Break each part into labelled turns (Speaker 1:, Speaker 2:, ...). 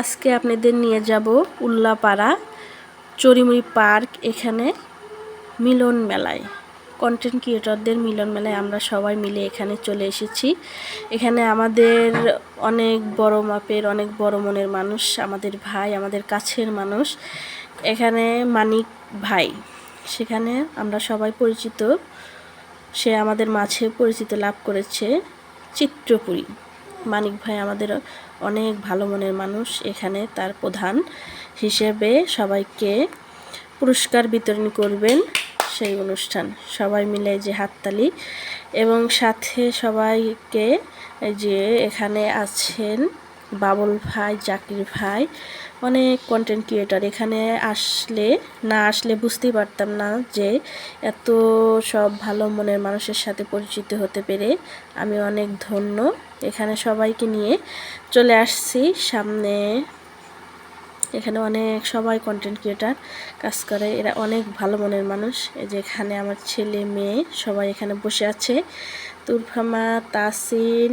Speaker 1: আজকে আপনাদের নিয়ে যাব উল্লাপাড়া চরিমুড়ি পার্ক, এখানে মিলন মেলায়। কন্টেন্ট ক্রিয়েটরদের মিলন মেলায় আমরা সবাই মিলে এখানে চলে এসেছি। এখানে আমাদের অনেক বড় মাপের, অনেক বড় মনের মানুষ, আমাদের ভাই, আমাদের কাছের মানুষ। এখানে মানিক ভাই, সেখানে আমরা সবাই পরিচিত। সে আমাদের মাঝে পরিচিত লাভ করেছে চিত্রপুরী। মানিক ভাই আমাদের অনেক ভালো মনের মানুষ। এখানে তার প্রধান হিসেবে সবাইকে পুরস্কার বিতরণ করবেন সেই অনুষ্ঠান। সবাই মিলে যে হাততালি এবং সাথে সবাইকে যে এখানে আছেন বাবুল ভাই, জাকির ভাই, অনেক কন্টেন্ট ক্রিয়েটার এখানে আসলে, না আসলে বুঝতেই পারতাম না যে এত সব ভালো মনের মানুষের সাথে পরিচিত হতে পেরে আমি অনেক ধন্য। এখানে সবাইকে নিয়ে চলে আসছি। সামনে এখানে অনেক সবাই কন্টেন্ট ক্রিয়েটার কাজ করে। এরা অনেক ভালো মনের মানুষ। এই যে এখানে আমার ছেলে, মেয়ে সবাই এখানে বসে আছে। তুরফামা তাসিন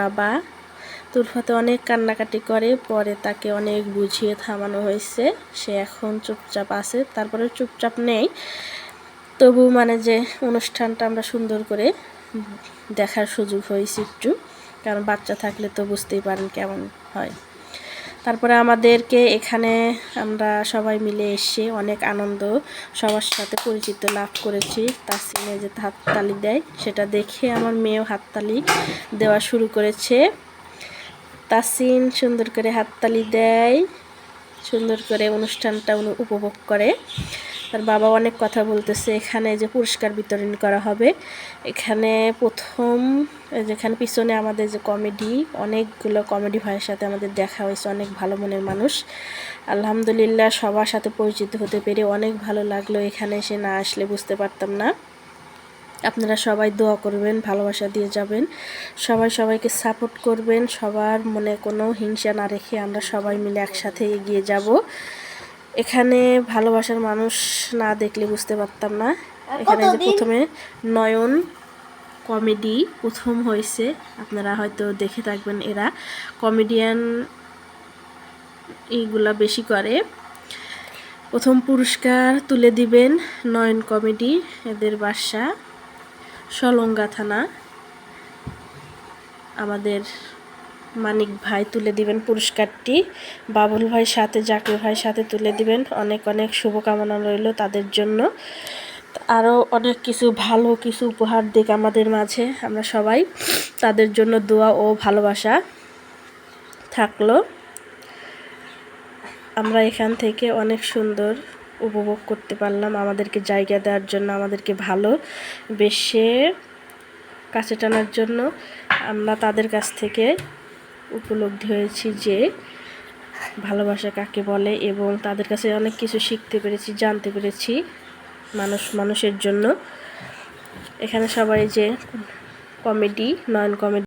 Speaker 1: বাবা তুরফাতে অনেক কান্নাকাটি করে, পরে তাকে অনেক বুঝিয়ে থামানো হয়েছে। সে এখন চুপচাপ আছে তারপরে চুপচাপ নেই। তবু মানে যে অনুষ্ঠানটা আমরা সুন্দর করে দেখার সুযোগ হয়েছে একটু, কারণ বাচ্চা থাকলে তো বুঝতেই পারেন কেমন হয়। তারপরে আমাদেরকে এখানে আমরা সবাই মিলে এসে অনেক আনন্দ, সবার সাথে পরিচিত লাভ করেছি। তার সিনে যে হাততালি দেয়, সেটা দেখে আমার মেয়েও হাততালি দেওয়া শুরু করেছে। তাসিন সুন্দর করে হাততালি দেয়, সুন্দর করে অনুষ্ঠানটা উপভোগ করে। তার বাবা অনেক কথা বলতেছে, এখানে যে পুরস্কার বিতরণ করা হবে, এখানে প্রথম যেখানে পিছনে আমাদের যে কমেডি, অনেকগুলো কমেডি ভাইয়ের সাথে আমাদের দেখা হয়েছে, অনেক ভালো মনের মানুষ। আলহামদুলিল্লাহ সবার সাথে পরিচিত হতে পেরে অনেক ভালো লাগল, এখানে এসে না আসলে বুঝতে পারতাম না। আপনারা সবাই দোয়া করবেন ভালোবাসা দিয়ে যাবেন। সবাই সবাইকে সাপোর্ট করবেন সবার মনে কোনো হিংসা না রেখে আমরা সবাই মিলে একসাথে এগিয়ে যাব। এখানে ভালোবাসার মানুষ না দেখলে বুঝতে পারতাম না। এখানে যে প্রথমে নয়ন কমেডি প্রথম হয়েছে। আপনারা হয়তো দেখে থাকবেন এরা। কমেডিয়ান এইগুলা বেশি করে। প্রথম পুরস্কার তুলে দিবেন নয়ন কমেডি এদের বাসা। সলঙ্গা থানা। আমাদের মানিক ভাই তুলে দিবেন পুরস্কারটি। বাবুল ভাই সাথে জাকির ভাই সাথে তুলে দিবেন। অনেক অনেক শুভকামনা রইল তাদের জন্য। আরও অনেক কিছু ভালো কিছু উপহার দিক আমাদের মাঝে। আমরা সবাই তাদের জন্য দোয়া ও ভালোবাসা থাকল। আমরা এখান থেকে অনেক সুন্দর উপভোগ করতে পারলাম। আমাদেরকে জায়গা দেওয়ার জন্য, আমাদেরকে ভালো বেশে কাছে টানার জন্য আমরা তাদের কাছ থেকে উপলব্ধি হয়েছি যে ভালোবাসা কাকে বলে এবং তাদের কাছে অনেক কিছু শিখতে পেরেছি, জানতে পেরেছি মানুষ, মানুষের জন্য। এখানে সবাই যে কমেডি নয়ন কমেডি